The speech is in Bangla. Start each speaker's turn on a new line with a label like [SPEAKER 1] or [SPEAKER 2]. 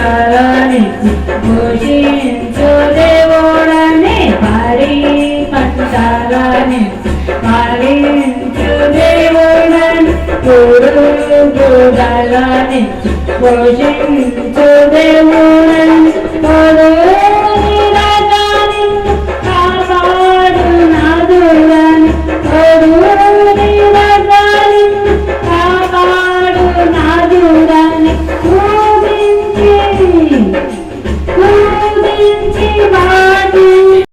[SPEAKER 1] কারণে বসে চলে বড়ানে ভারী পাতারানে ভারী চলে বড়ানে পুরো গোদালানে বসে চলে বড়ানে